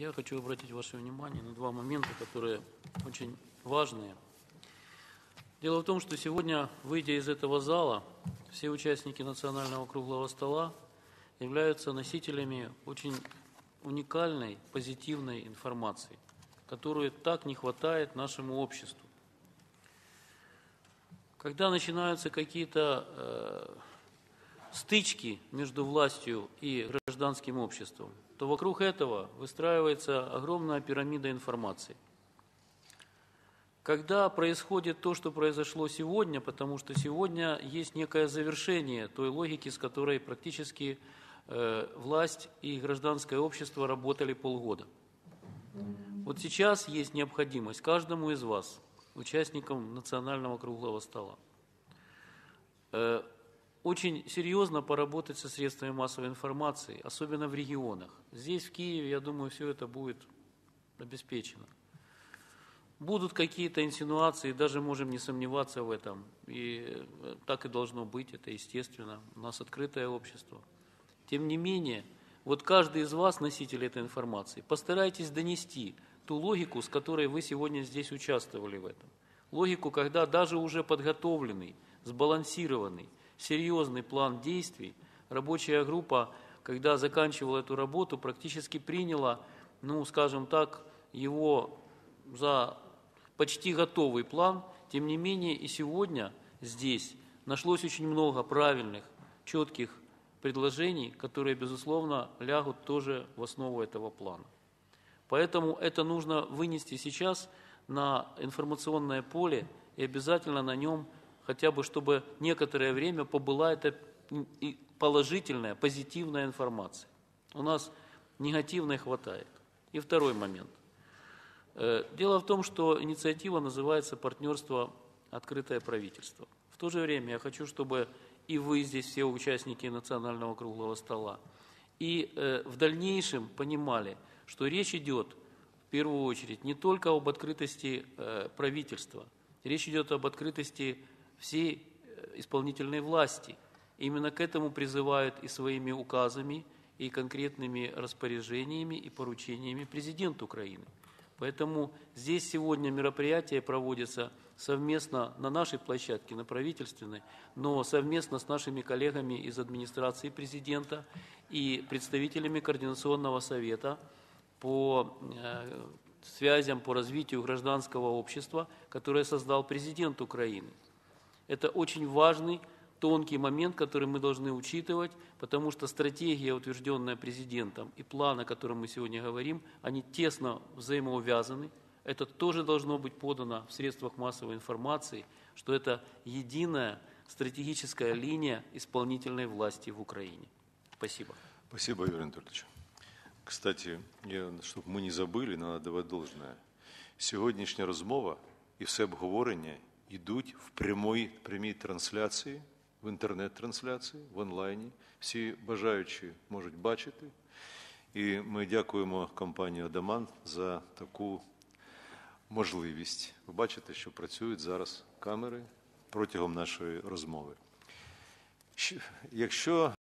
Я хочу обратить ваше внимание на два момента, которые очень важные. Дело в том, что сегодня, выйдя из этого зала, все участники национального круглого стола являются носителями очень уникальной, позитивной информации, которую так не хватает нашему обществу. Когда начинаются какие-то э, стычки между властью и гражданским обществом, то вокруг этого выстраивается огромная пирамида информации. Когда происходит то, что произошло сегодня, потому что сегодня есть некое завершение той логики, с которой практически э, власть и гражданское общество работали полгода. Вот сейчас есть необходимость каждому из вас – участникам национального круглого стола. Э, очень серьезно поработать со средствами массовой информации, особенно в регионах. Здесь, в Киеве, я думаю, все это будет обеспечено. Будут какие-то инсинуации, даже можем не сомневаться в этом. И э, так и должно быть, это естественно. У нас открытое общество. Тем не менее, вот каждый из вас, носитель этой информации, постарайтесь донести ту логику, с которой вы сегодня здесь участвовали в этом. Логику, когда даже уже подготовленный, сбалансированный, серьезный план действий, рабочая группа, когда заканчивала эту работу, практически приняла, ну, скажем так, его за почти готовый план. Тем не менее, и сегодня здесь нашлось очень много правильных, четких предложений, которые, безусловно, лягут тоже в основу этого плана. Поэтому это нужно вынести сейчас на информационное поле и обязательно на нем хотя бы, чтобы некоторое время побыла эта положительная, позитивная информация. У нас негативной хватает. И второй момент. Э, дело в том, что инициатива называется «Партнерство. Открытое правительство». В то же время я хочу, чтобы и вы здесь, все участники национального круглого стола, и э, в дальнейшем понимали – что речь идет в первую очередь не только об открытости э, правительства, речь идет об открытости всей э, исполнительной власти. Именно к этому призывают и своими указами, и конкретными распоряжениями и поручениями президент Украины. Поэтому здесь сегодня мероприятие проводится совместно на нашей площадке, на правительственной, но совместно с нашими коллегами из администрации президента и представителями Координационного совета – по э, связям по развитию гражданского общества, которое создал президент Украины. Это очень важный, тонкий момент, который мы должны учитывать, потому что стратегия, утвержденная президентом, и план, о котором мы сегодня говорим, они тесно взаимоувязаны. Это тоже должно быть подано в средствах массовой информации, что это единая стратегическая линия исполнительной власти в Украине. Спасибо. Спасибо, Юрий Анатольевич. Кстати, щоб ми не забыли, надо давати должное. Сьогоднішня розмова і все обговорення йдуть в прямій, прямій трансляції, в інтернет-трансляції, в онлайні. Всі бажаючі можуть бачити. І ми дякуємо компанії Адаман за таку можливість. Ви що працюють зараз камери протягом нашої розмови. Якщо